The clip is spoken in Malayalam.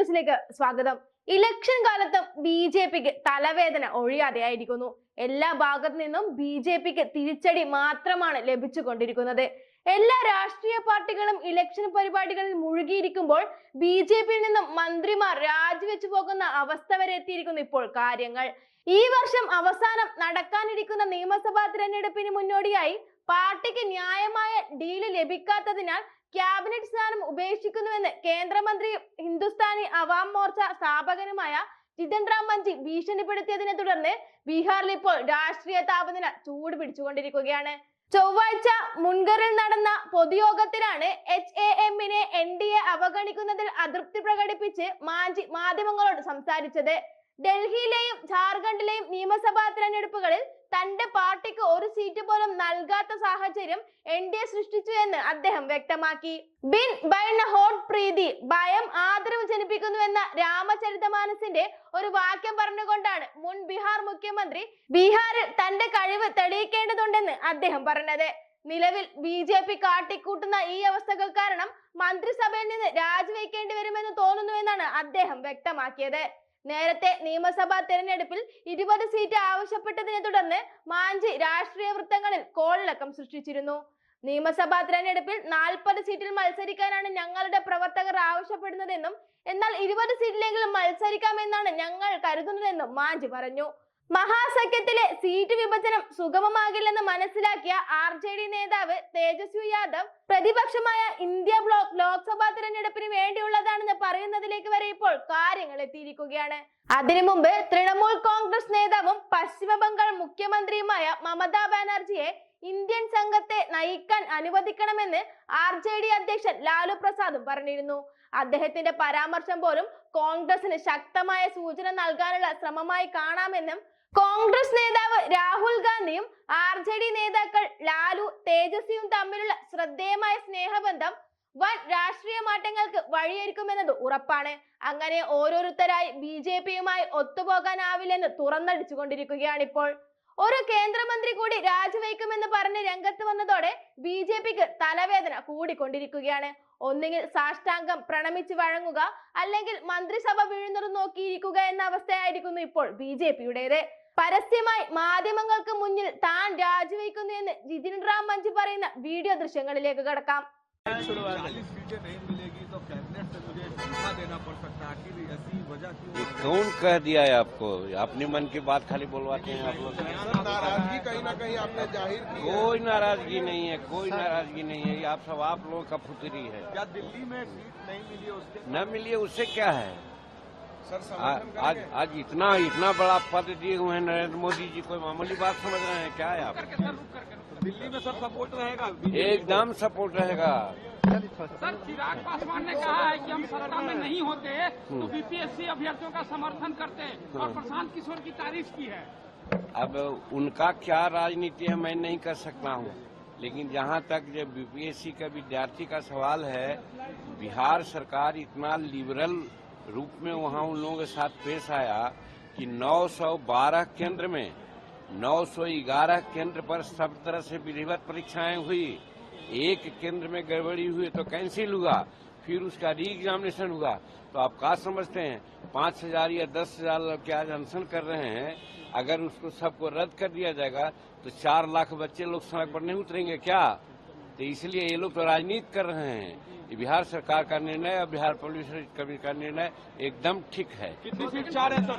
ന്യൂസിലേക്ക് സ്വാഗതം. ഇലക്ഷൻ കാലത്തും ബി ജെ പിക്ക് തലവേദന ഒഴിയാതെയായിരിക്കുന്നു. എല്ലാ ഭാഗത്തു നിന്നും ബി ജെ പിക്ക് തിരിച്ചടി മാത്രമാണ് ലഭിച്ചുകൊണ്ടിരിക്കുന്നത്. എല്ലാ രാഷ്ട്രീയ പാർട്ടികളും ഇലക്ഷൻ പരിപാടികളിൽ മുഴുകിയിരിക്കുമ്പോൾ ബി ജെ പിയിൽ നിന്നും മന്ത്രിമാർ രാജിവെച്ചു പോകുന്ന അവസ്ഥ വരെ എത്തിയിരിക്കുന്നു ഇപ്പോൾ കാര്യങ്ങൾ. ഈ വർഷം അവസാനം നടക്കാനിരിക്കുന്ന നിയമസഭാ തിരഞ്ഞെടുപ്പിന് മുന്നോടിയായി പാർട്ടിക്ക് ന്യായമായ ഡീൽ ലഭിക്കാത്തതിനാൽ ക്യാബിനറ്റ് സ്ഥാനം ഉപേക്ഷിക്കുന്നുവെന്ന് കേന്ദ്രമന്ത്രിയും ഹിന്ദുസ്ഥാനി അവാം മോർച്ച സ്ഥാപകനുമായ ജിതൻ റാം മഞ്ചി ഭീഷണിപ്പെടുത്തിയതിനെ തുടർന്ന് ബീഹാറിൽ ഇപ്പോൾ രാഷ്ട്രീയ താപനില ചൂട് പിടിച്ചുകൊണ്ടിരിക്കുകയാണ്. ചൊവ്വാഴ്ച മുൻകറിൽ നടന്ന പൊതുയോഗത്തിലാണ് എച്ച് എ എമ്മിനെ എൻ ഡി എ അവഗണിക്കുന്നതിൽ അതൃപ്തി പ്രകടിപ്പിച്ച് മാഞ്ചി മാധ്യമങ്ങളോട് സംസാരിച്ചത്. ഡൽഹിയിലെയും ജാർഖണ്ഡിലെയും നിയമസഭാ തിരഞ്ഞെടുപ്പുകളിൽ തന്റെ പാർട്ടിക്ക് ഒരു സീറ്റ് പോലും നൽകാത്ത സാഹചര്യം എൻ ഡി എ സൃഷ്ടിച്ചു എന്ന് അദ്ദേഹം വ്യക്തമാക്കി. ബിൻ ബൈണ ഹോട്ട് പ്രീതി ഭയം ആദരവ് ജനിപ്പിക്കുന്നു എന്ന രാമചരിതമാനസിന്റെ ഒരു വാക്യം പറഞ്ഞുകൊണ്ടാണ് മുൻ ബീഹാർ മുഖ്യമന്ത്രി ബീഹാറിൽ തന്റെ കഴിവ് തെളിയിക്കേണ്ടതുണ്ടെന്ന് അദ്ദേഹം പറഞ്ഞത്. നിലവിൽ ബി ജെ പി കാട്ടിക്കൂട്ടുന്ന ഈ അവസ്ഥകൾ കാരണം മന്ത്രിസഭയിൽ നിന്ന് രാജിവെക്കേണ്ടി വരുമെന്ന് തോന്നുന്നുവെന്നാണ് അദ്ദേഹം വ്യക്തമാക്കിയത്. നേരത്തെ നിയമസഭാ തെരഞ്ഞെടുപ്പിൽ ഇരുപത് സീറ്റ് ആവശ്യപ്പെട്ടതിനെ തുടർന്ന് മാഞ്ചി രാഷ്ട്രീയ വൃത്തങ്ങളിൽ കോളിളക്കം സൃഷ്ടിച്ചിരുന്നു. നിയമസഭാ തെരഞ്ഞെടുപ്പിൽ നാൽപ്പത് സീറ്റിൽ മത്സരിക്കാനാണ് ഞങ്ങളുടെ പ്രവർത്തകർ ആവശ്യപ്പെടുന്നതെന്നും എന്നാൽ ഇരുപത് സീറ്റിലെങ്കിലും മത്സരിക്കാമെന്നാണ് ഞങ്ങൾ കരുതുന്നതെന്നും മാഞ്ചി പറഞ്ഞു. മഹാസഖ്യത്തിലെ സീറ്റ് വിഭജനം സുഗമമാകില്ലെന്ന് മനസ്സിലാക്കിയ ആർ ജെ ഡി നേതാവ് തേജസ്വി യാദവ് പ്രതിപക്ഷമായ ഇന്ത്യ ബ്ലോക്ക് ലോക്സഭാ തിരഞ്ഞെടുപ്പിന് വേണ്ടിയുള്ളതാണെന്ന് പറയുന്നതിലേക്ക് വരെ ഇപ്പോൾ കാര്യങ്ങൾ എത്തിയിരിക്കുകയാണ്. അതിനു മുമ്പ് തൃണമൂൽ കോൺഗ്രസ് നേതാവും പശ്ചിമ ബംഗാൾ മുഖ്യമന്ത്രിയുമായ മമതാ ബാനർജിയെ ഇന്ത്യൻ സംഘത്തെ നയിക്കാൻ അനുവദിക്കണമെന്ന് ആർ ജെ ഡി അധ്യക്ഷൻ ലാലു പ്രസാദും പറഞ്ഞിരുന്നു. അദ്ദേഹത്തിന്റെ പരാമർശം പോലും കോൺഗ്രസിന് ശക്തമായ സൂചന നൽകാനുള്ള ശ്രമമായി കാണാമെന്നും കോൺഗ്രസ് നേതാവ് രാഹുൽ ഗാന്ധിയും ആർ ജെ ഡി നേതാക്കൾ ലാലു തേജസ്വിയും തമ്മിലുള്ള ശ്രദ്ധേയമായ സ്നേഹബന്ധം വൻ രാഷ്ട്രീയ മാറ്റങ്ങൾക്ക് വഴിയൊരുക്കുമെന്നത് ഉറപ്പാണ്. അങ്ങനെ ഓരോരുത്തരായി ബി ജെ പിയുമായി ഒത്തുപോകാനാവില്ലെന്ന് തുറന്നടിച്ചുകൊണ്ടിരിക്കുകയാണ് ഇപ്പോൾ ഒരു കേന്ദ്രമന്ത്രി കൂടി രാജിവെക്കുമെന്ന് പറഞ്ഞ് രംഗത്ത് വന്നതോടെ ബി ജെ പിക്ക് തലവേദന കൂടിക്കൊണ്ടിരിക്കുകയാണ്. ഒന്നുകിൽ സാഷ്ടാംഗം പ്രണമിച്ച് വഴങ്ങുക അല്ലെങ്കിൽ മന്ത്രിസഭ വീഴുന്നത് നോക്കിയിരിക്കുക എന്ന അവസ്ഥയായിരിക്കുന്നു ഇപ്പോൾ ബി ജെ പിയുടേത്. പരസ്യമായി മാധ്യമങ്ങൾക്ക് മുന്നിൽ താൻ രാജിവെക്കുന്നു എന്ന് ജിതിൻ റാം മഞ്ചി പറയുന്ന വീഡിയോ ദൃശ്യങ്ങളിലേക്ക് കടക്കാം चालीस सीटें नहीं मिलेगी तो कैबिनेट से मुझे इस्तीफा देना पड़ सकता है आखिर ऐसी वजह क्यों ये कौन कह दिया है आपको अपने मन की बात खाली बोलवाते हैं आप लोग सर, नाराजगी कहीं ना कहीं आपने जाहिर की है कोई नाराजगी नहीं है कोई नाराजगी नहीं है ये आप सब आप लोगों का फुतरी है क्या दिल्ली में सीट नहीं मिली है उसके न मिलिए उससे क्या है सर आ, आज आज इतना इतना बड़ा पद दिए हुए हैं नरेंद्र मोदी जी कोई मामूली बात समझ रहे हैं? क्या है आप? दिल्ली में सर सपोर्ट रहेगा? एकदम सपोर्ट रहेगा। सर चिराग पासवान ने कहा है कि हम सत्ता में नहीं होते तो बीपीएससी अभ्यर्थियों का समर्थन करते हैं और प्रशांत किशोर की तारीफ़ की है। अब उनका क्या राजनीति है मैं नहीं कर सकता हूँ। लेकिन जहाँ तक जो बीपीएससी का विद्यार्थी का सवाल है बिहार सरकार इतना लिबरल रूप में वहाँ उन लोगों के साथ पेश आया कि 912 केंद्र में 911 केंद्र पर सब तरह से विधिवत परीक्षाएँ हुई। एक केंद्र में गड़बड़ी हुई तो कैंसिल हुआ, फिर उसका री एग्जामिनेशन हुआ। तो आप कहा समझते हैं? पाँच हज़ार या दस हज़ार लोग के आज अनशन कर रहे हैं? अगर उसको सबको रद्द कर दिया जाएगा तो चार लाख बच्चे लोग सड़क पर नहीं उतरेंगे क्या? तो इसलिए ये लोग तो राजनीति कर रहे हैं। बिहार सरकार का निर्णय और बिहार पुलिस कमिश्नर का निर्णय एकदम ठीक है। कितनी सीट चार है, सर?